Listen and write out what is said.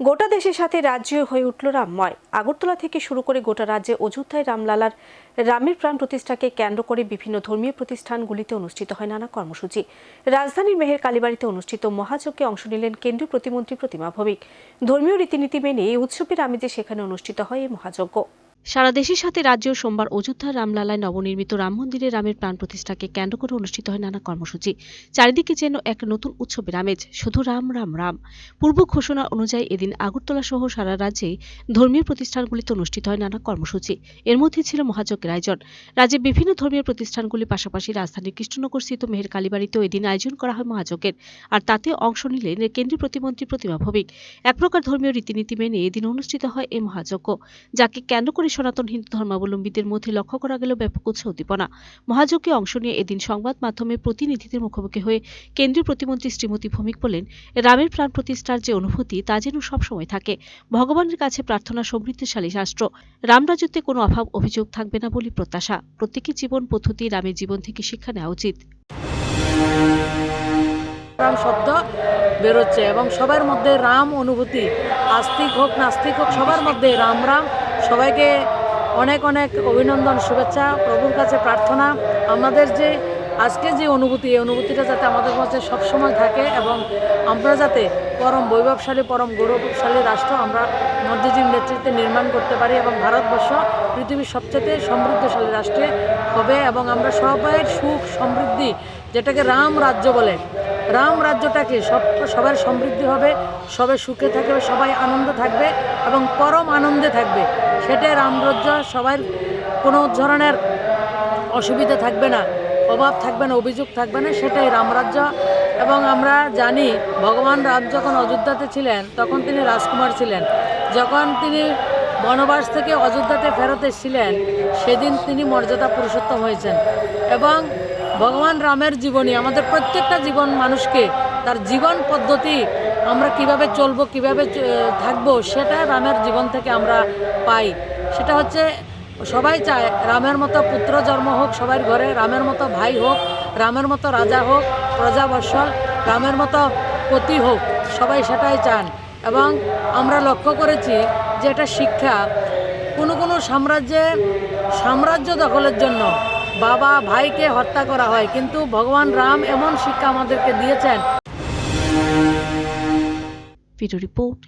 গোটা দেশের সাথে রাজ্য হয়ে উঠল রামময়। আগরতলা থেকে শুরু করে গোটা রাজ্যে অযোধ্যায় রামলালার রামের প্রাণ প্রতিষ্ঠাকে কেন্দ্র করে বিভিন্ন ধর্মীয় প্রতিষ্ঠানগুলিতে অনুষ্ঠিত হয় নানা কর্মসূচি। রাজধানীর মেহের কালীবাড়িতে অনুষ্ঠিত মহাযজ্ঞে অংশ নিলেন কেন্দ্রীয় প্রতিমন্ত্রী প্রতিমা ভৌমিক। ধর্মীয় রীতিনীতি মেনে এই উৎসবের আমেজে সেখানে অনুষ্ঠিত হয় এই মহাযজ্ঞ। সারা দেশের সাথে রাজ্যেও সোমবার অযোধ্যার রামলালায় নবনির্মিত রাম মন্দিরে রামের প্রাণ প্রতিষ্ঠাকে কেন্দ্র করে অনুষ্ঠিত হয় নানা কর্মসূচি। চারিদিকে যেন এক নতুন উৎসবের আমেজ, শুধু রাম রাম রাম। পূর্ব ঘোষণা অনুযায়ী এদিন আগরতলা সহ সারা রাজ্যে ধর্মীয় প্রতিষ্ঠানগুলিতে অনুষ্ঠিত হয় নানা কর্মসূচি। এর মধ্যে ছিল মহাযজ্ঞের আয়োজন। রাজ্যের বিভিন্ন ধর্মীয় প্রতিষ্ঠানগুলির পাশাপাশি রাজধানীর কৃষ্ণনগর স্থিত মেহের কালীবাড়িতেও এদিন আয়োজন করা হয় মহাযজ্ঞের। আর তাতে অংশ নিলেন কেন্দ্রীয় প্রতিমন্ত্রী প্রতিমা ভৌমিক। এক প্রকার ধর্মীয় রীতিনীতি মেনে এদিন অনুষ্ঠিত হয় এই মহাযজ্ঞ, যাকে কেন্দ্র করে সনাতন হিন্দু ধর্মাবলম্বীদের মধ্যে লক্ষ্য করা গেল ব্যাপক উৎসাহ উদ্দীপনা। মহাযজ্ঞে অংশ নিয়ে এদিন সংবাদ মাধ্যমের প্রতিনিধিদের মুখোমুখি হয়ে কেন্দ্রীয় প্রতিমন্ত্রী শ্রীমতী ভৌমিক বলেন, রামের প্রাণ প্রতিষ্ঠার যে অনুভূতি তা যেন সবসময় থাকে। ভগবানের কাছে প্রার্থনা সমৃদ্ধশালী রাষ্ট্র রামরাজত্বে কোনো অভাব অভিযোগ থাকবে না বলে প্রত্যাশা। প্রত্যেকের জীবন পদ্ধতি রামের জীবন থেকে শিক্ষা নেওয়া উচিত। রাম শব্দ বেরোচ্ছে এবং সবার মধ্যে রাম অনুভূতি। আস্তিক হোক নাস্তিক হোক, সবার মধ্যে রাম রাম সবাইকে অনেক অনেক অভিনন্দন, শুভেচ্ছা, প্রভুর কাছে প্রার্থনা। আমাদের যে আজকে যে অনুভূতি, এই অনুভূতিটা যাতে আমাদের মাঝে সবসময় থাকে এবং আমরা যাতে পরম বৈভবশালী, পরম গৌরবশালী রাষ্ট্র আমরা মোদিজির নেতৃত্বে নির্মাণ করতে পারি এবং ভারতবর্ষ পৃথিবীর সবচেয়ে সমৃদ্ধশালী রাষ্ট্রে হবে এবং আমরা সবাই সুখ, সমৃদ্ধি, যেটাকে রাম রাজ্য বলে রাম রাজ্যটাকে সব, সবার সমৃদ্ধি হবে সবাই সুখে থাকবে, সবাই আনন্দ থাকবে এবং পরম আনন্দে থাকবে। সেটাই রামরাজ্য সবার কোনো ধরনের অসুবিধা থাকবে না, অভাব থাকবে না, অভিযোগ থাকবে না, সেটাই রামরাজ্য এবং আমরা জানি, ভগবান রাম যখন অযোধ্যাতে ছিলেন, তখন তিনি রাজকুমার ছিলেন। যখন তিনি বনবাস থেকে অযোধ্যাতে ফেরত এসেছিলেন, সেদিন তিনি মর্যাদা পুরুষোত্তম হয়েছেন। এবং ভগবান রামের জীবনী, আমাদের প্রত্যেকটা জীবন মানুষকে তার জীবন পদ্ধতি আমরা কীভাবে চলবো, কীভাবে থাকব, সেটা রামের জীবন থেকে আমরা পাই। সেটা হচ্ছে, সবাই চায় রামের মতো পুত্র জন্ম হোক, সবার ঘরে রামের মতো ভাই হোক, রামের মতো রাজা হোক প্রজা বৎসল রামের মতো পতি হোক, সবাই সেটাই চান। এবং আমরা লক্ষ্য করেছি যে এটা শিক্ষা কোনো কোনো সাম্রাজ্যে সাম্রাজ্য দখলের জন্য বাবা ভাইকে হত্যা করা হয় কিন্তু ভগবান রাম এমন শিক্ষা আমাদেরকে দিয়েছেন। Video report